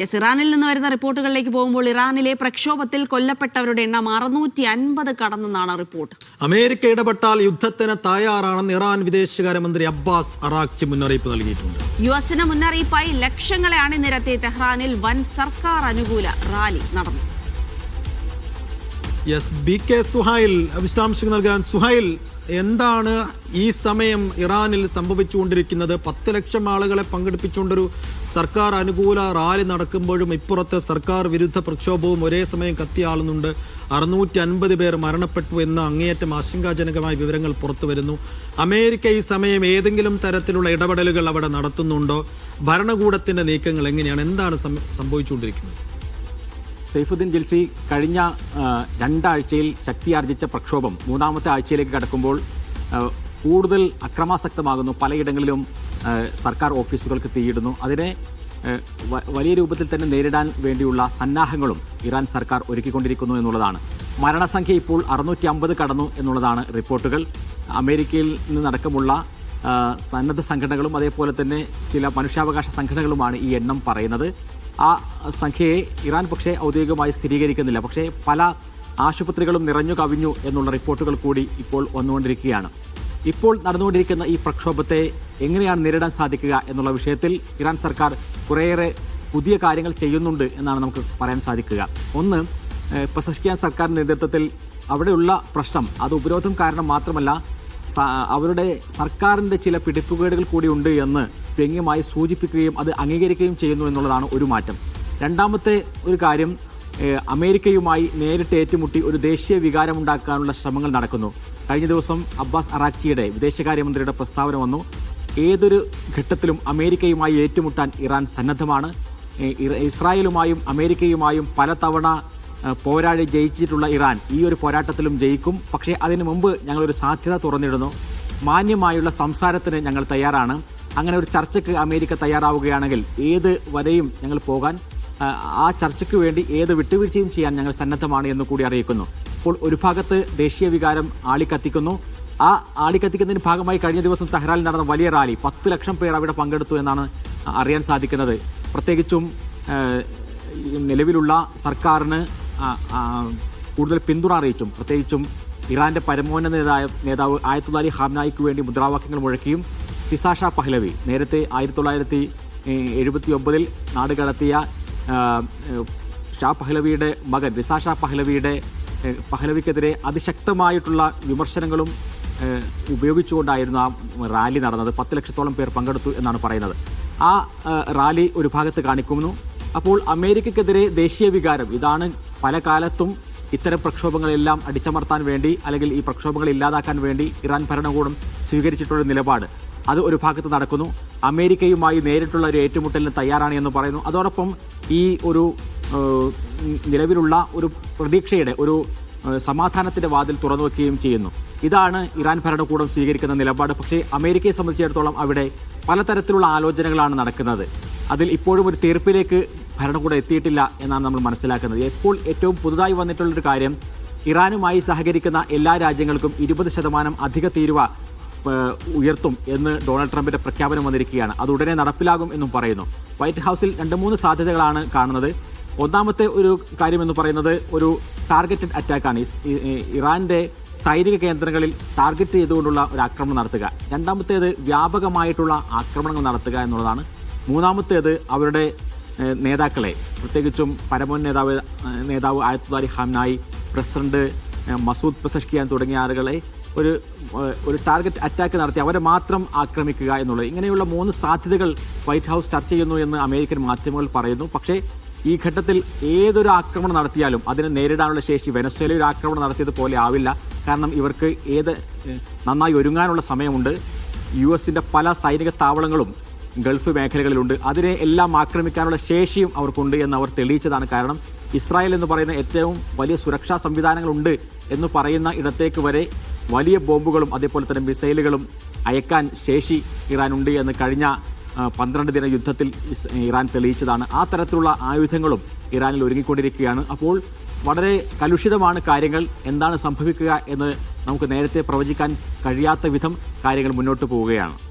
Yes ഇറാനിൽ നിന്ന് വരുന്ന റിപ്പോർട്ടുകളിലേക്ക് പോകുമ്പോൾ ഇറാനിലെ പ്രക്ഷോഭത്തിൽ കൊല്ലപ്പെട്ടവരുടെ എണ്ണം അറുന്നൂറ്റി അൻപത് കടന്നെന്നാണ് റിപ്പോർട്ട്. അമേരിക്ക ഇടപെട്ടാൽ യുദ്ധത്തിന് തയ്യാറാണെന്ന് ഇറാൻ വിദേശകാര്യമന്ത്രി അബ്ബാസ് അറാഖ്ചി മുന്നറിയിപ്പ് നൽകിയിട്ടുണ്ട്. യു എസിന് മുന്നറിയിപ്പായി ലക്ഷങ്ങളെ അണിനിരത്തി തെഹ്റാനിൽ വൻ സർക്കാർ അനുകൂല റാലി നടന്നു. യെസ് ബി കെ സുഹൈൽ വിശദാംശങ്ങൾ നൽകാൻ. സുഹൈൽ എന്താണ് ഈ സമയം ഇറാനിൽ സംഭവിച്ചുകൊണ്ടിരിക്കുന്നത്? പത്ത് ലക്ഷം ആളുകളെ പങ്കെടുപ്പിച്ചുകൊണ്ടൊരു സർക്കാർ അനുകൂല റാലി നടക്കുമ്പോഴും ഇപ്പുറത്തെ സർക്കാർ വിരുദ്ധ പ്രക്ഷോഭവും ഒരേ സമയം കത്തിയാളുന്നുണ്ട് അറുന്നൂറ്റി അൻപത് പേർ മരണപ്പെട്ടു എന്ന അങ്ങേയറ്റം ആശങ്കാജനകമായ വിവരങ്ങൾ പുറത്തു വരുന്നു അമേരിക്ക ഈ സമയം ഏതെങ്കിലും തരത്തിലുള്ള ഇടപെടലുകൾ അവിടെ നടത്തുന്നുണ്ടോ? ഭരണകൂടത്തിന്റെ നീക്കങ്ങൾ എങ്ങനെയാണ്? എന്താണ് സംഭവിച്ചുകൊണ്ടിരിക്കുന്നത്? സൈഫുദ്ദീൻ ജിൽസി കഴിഞ്ഞ രണ്ടാഴ്ചയിൽ ശക്തിയാർജിച്ച പ്രക്ഷോഭം മൂന്നാമത്തെ ആഴ്ചയിലേക്ക് കടക്കുമ്പോൾ കൂടുതൽ അക്രമാസക്തമാകുന്നു. പലയിടങ്ങളിലും സർക്കാർ ഓഫീസുകൾക്ക് തീയിടുന്നു. അതിനെ വലിയ രൂപത്തിൽ തന്നെ നേരിടാൻ വേണ്ടിയുള്ള സന്നാഹങ്ങളും ഇറാൻ സർക്കാർ ഒരുക്കിക്കൊണ്ടിരിക്കുന്നു എന്നുള്ളതാണ്. മരണസംഖ്യ ഇപ്പോൾ അറുന്നൂറ്റി അമ്പത് കടന്നു എന്നുള്ളതാണ് റിപ്പോർട്ടുകൾ. അമേരിക്കയിൽ നിന്നടക്കമുള്ള സന്നദ്ധ സംഘടനകളും അതേപോലെ തന്നെ ചില മനുഷ്യാവകാശ സംഘടനകളുമാണ് ഈ എണ്ണം പറയുന്നത്. ആ സംഖ്യയെ ഇറാൻ പക്ഷേ ഔദ്യോഗികമായി സ്ഥിരീകരിക്കുന്നില്ല. പക്ഷേ പല ആശുപത്രികളും നിറഞ്ഞു കവിഞ്ഞു എന്നുള്ള റിപ്പോർട്ടുകൾ കൂടി ഇപ്പോൾ വന്നുകൊണ്ടിരിക്കുകയാണ്. ഇപ്പോൾ നടന്നുകൊണ്ടിരിക്കുന്ന ഈ പ്രക്ഷോഭത്തെ എങ്ങനെയാണ് നേരിടാൻ സാധിക്കുക എന്നുള്ള വിഷയത്തിൽ ഇറാൻ സർക്കാർ കുറേയേറെ പുതിയ കാര്യങ്ങൾ ചെയ്യുന്നുണ്ട് എന്നാണ് നമുക്ക് പറയാൻ സാധിക്കുക. ഒന്ന് പ്രസഷ്കിയാൻ സർക്കാരിന്റെ നേതൃത്വത്തിൽ അവിടെയുള്ള പ്രശ്നം അത് ഉപരോധം കാരണം മാത്രമല്ല അവരുടെ സർക്കാരിന്റെ ചില പിടിപ്പുകേടുകൾ കൂടി ഉണ്ട് എന്ന് വ്യംഗ്യമായി സൂചിപ്പിക്കുകയും അത് അംഗീകരിക്കുകയും ചെയ്യുന്നു എന്നുള്ളതാണ് ഒരു മാറ്റം. രണ്ടാമത്തെ ഒരു കാര്യം അമേരിക്കയുമായി നേരിട്ട് ഏറ്റുമുട്ടി ഒരു ദേശീയ വികാരമുണ്ടാക്കാനുള്ള ശ്രമങ്ങൾ നടക്കുന്നു. കഴിഞ്ഞ ദിവസം അബ്ബാസ് അറാക്ചിയുടെ വിദേശകാര്യമന്ത്രിയുടെ പ്രസ്താവന വന്നു. ഏതൊരു ഘട്ടത്തിലും അമേരിക്കയുമായി ഏറ്റുമുട്ടാൻ ഇറാൻ സന്നദ്ധമാണ്. ഇസ്രായേലുമായും അമേരിക്കയുമായും പലതവണ പോരാടി ജയിച്ചിട്ടുള്ള ഇറാൻ ഈ ഒരു പോരാട്ടത്തിലും ജയിക്കും. പക്ഷേ അതിനു മുമ്പ് ഞങ്ങളൊരു സാധ്യത തുറന്നിടുന്നു. മാന്യമായുള്ള സംസാരത്തിന് ഞങ്ങൾ തയ്യാറാണ്. അങ്ങനെ ഒരു ചർച്ചയ്ക്ക് അമേരിക്ക തയ്യാറാവുകയാണെങ്കിൽ ഏത് വരെയും ഞങ്ങൾ പോകാൻ ആ ചർച്ചയ്ക്ക് വേണ്ടി ഏത് വിട്ടുവീഴ്ചയും ചെയ്യാൻ ഞങ്ങൾ സന്നദ്ധമാണ് എന്ന് കൂടി അറിയിക്കുന്നു. അപ്പോൾ ഒരു ഭാഗത്ത് ദേശീയ വികാരം ആളിക്കത്തിക്കുന്നു. ആ ആളിക്കത്തിക്കുന്നതിന് ഭാഗമായി കഴിഞ്ഞ ദിവസം തെഹ്റാനിൽ നടന്ന വലിയ റാലി. പത്ത് ലക്ഷം പേർ അവിടെ പങ്കെടുത്തു എന്നാണ് അറിയാൻ സാധിക്കുന്നത്. പ്രത്യേകിച്ചും നിലവിലുള്ള സർക്കാരിന് കൂടുതൽ പിന്തുണ അറിയിച്ചും പ്രത്യേകിച്ചും ഇറാന്റെ പരമോന്നത നേതാവ് നേതാവ് ആയത്തുല്ലാലി ഹാംനായിക്ക് വേണ്ടി മുദ്രാവാക്യങ്ങൾ മുഴക്കിയും ഫിസാഷ പഹ്ലവി. നേരത്തെ ആയിരത്തി തൊള്ളായിരത്തി എഴുപത്തി ഒമ്പതിൽ നാട് കടത്തിയ ഷാ പഹ്ലവിയുടെ മകൻ റിസാ പഹ്ലവിയുടെ പഹ്ലവിക്കെതിരെ അതിശക്തമായിട്ടുള്ള വിമർശനങ്ങളും ഉപയോഗിച്ചുകൊണ്ടായിരുന്നു ആ റാലി നടന്നത്. പത്ത് ലക്ഷത്തോളം പേർ പങ്കെടുത്തു എന്നാണ് പറയുന്നത്. ആ റാലി ഒരു ഭാഗത്ത് കാണിക്കുന്നു. അപ്പോൾ അമേരിക്കക്കെതിരെ ദേശീയ വികാരം ഇതാണ് പല കാലത്തും ഇത്തരം പ്രക്ഷോഭങ്ങളെല്ലാം അടിച്ചമർത്താൻ വേണ്ടി അല്ലെങ്കിൽ ഈ പ്രക്ഷോഭങ്ങൾ ഇല്ലാതാക്കാൻ വേണ്ടി ഇറാൻ ഭരണകൂടം സ്വീകരിച്ചിട്ടുള്ള നിലപാട്. അത് ഒരു ഭാഗത്ത് നടക്കുന്നു. അമേരിക്കയുമായി നേരിട്ടുള്ള ഒരു ഏറ്റുമുട്ടലിന് തയ്യാറാണ് എന്ന് പറയുന്നു. അതോടൊപ്പം ഈ ഒരു നിലവിലുള്ള ഒരു പ്രതീക്ഷയുടെ ഒരു സമാധാനത്തിന്റെ വാതിൽ തുറന്നു വെക്കുകയും ചെയ്യുന്നു. ഇതാണ് ഇറാൻ ഭരണകൂടം സ്വീകരിക്കുന്ന നിലപാട്. പക്ഷേ അമേരിക്കയെ സംബന്ധിച്ചിടത്തോളം അവിടെ പലതരത്തിലുള്ള ആലോചനകളാണ് നടക്കുന്നത്. അതിൽ ഇപ്പോഴും ഒരു തീർപ്പിലേക്ക് ഭരണകൂടം എത്തിയിട്ടില്ല എന്നാണ് നമ്മൾ മനസ്സിലാക്കുന്നത്. ഇപ്പോൾ ഏറ്റവും പുതുതായി വന്നിട്ടുള്ളൊരു കാര്യം ഇറാനുമായി സഹകരിക്കുന്ന എല്ലാ രാജ്യങ്ങൾക്കും ഇരുപത് ശതമാനം അധിക തീരുവ ഉയർത്തും എന്ന് ഡൊണാൾഡ് ട്രംപിന്റെ പ്രഖ്യാപനം വന്നിരിക്കുകയാണ്. അത് ഉടനെ നടപ്പിലാകും എന്നും പറയുന്നു. വൈറ്റ് ഹൗസിൽ രണ്ട് മൂന്ന് സാധ്യതകളാണ് കാണുന്നത്. ഒന്നാമത്തെ ഒരു കാര്യം എന്ന് പറയുന്നത് ഒരു ടാർഗറ്റഡ് അറ്റാക്കാണ് ഇസ്- ഇ- ഇ- ഇറാന്റെ സൈനിക കേന്ദ്രങ്ങളിൽ ടാർഗറ്റ് ചെയ്തുകൊണ്ടുള്ള ഒരു ആക്രമണം നടത്തുക. രണ്ടാമത്തേത് വ്യാപകമായിട്ടുള്ള ആക്രമണങ്ങൾ നടത്തുക എന്നുള്ളതാണ്. മൂന്നാമത്തേത് അവരുടെ നേതാക്കളെ പ്രത്യേകിച്ചും പരമോൻ നേതാവ് നേതാവ് ആയത്തുദാരി ഹാംനായി പ്രസിഡന്റ് മസൂദ് പെസഷ്കിയാൻ തുടങ്ങിയ ആളുകളെ ഒരു ഒരു ടാർഗറ്റ് അറ്റാക്ക് നടത്തി അവരെ മാത്രം ആക്രമിക്കുക എന്നുള്ളത്. ഇങ്ങനെയുള്ള മൂന്ന് സാധ്യതകൾ വൈറ്റ് ഹൗസ് ചർച്ച ചെയ്യുന്നു എന്ന് അമേരിക്കൻ മാധ്യമങ്ങൾ പറയുന്നു. പക്ഷേ ഈ ഘട്ടത്തിൽ ഏതൊരു ആക്രമണം നടത്തിയാലും അതിനെ നേരിടാനുള്ള ശേഷി വെനസ്വേല ഒരു ആക്രമണം നടത്തിയത് പോലെ ആവില്ല. കാരണം ഇവർക്ക് ഏത് നന്നായി ഒരുങ്ങാനുള്ള സമയമുണ്ട്. യു എസിന്റെ പല സൈനിക താവളങ്ങളും ഗൾഫ് മേഖലകളിലുണ്ട്. അതിനെ എല്ലാം ആക്രമിക്കാനുള്ള ശേഷിയും അവർക്കുണ്ട് എന്ന് അവർ തെളിയിച്ചതാണ് കാരണം ഇസ്രായേൽ എന്ന് പറയുന്ന ഏറ്റവും വലിയ സുരക്ഷാ സംവിധാനങ്ങളുണ്ട് എന്ന് പറയുന്ന ഇടത്തേക്ക് വരെ വലിയ ബോംബുകളും അതേപോലെ തന്നെ മിസൈലുകളും അയക്കാൻ ശേഷി ഇറാനുണ്ട് എന്ന് കഴിഞ്ഞ പന്ത്രണ്ട് ദിന യുദ്ധത്തിൽ ഇറാൻ തെളിയിച്ചതാണ്. ആ തരത്തിലുള്ള ആയുധങ്ങളും ഇറാനിൽ ഒരുങ്ങിക്കൊണ്ടിരിക്കുകയാണ്. അപ്പോൾ വളരെ കലുഷിതമാണ് കാര്യങ്ങൾ. എന്താണ് സംഭവിക്കുക എന്ന് നമുക്ക് നേരത്തെ പ്രവചിക്കാൻ കഴിയാത്ത വിധം കാര്യങ്ങൾ മുന്നോട്ട് പോവുകയാണ്.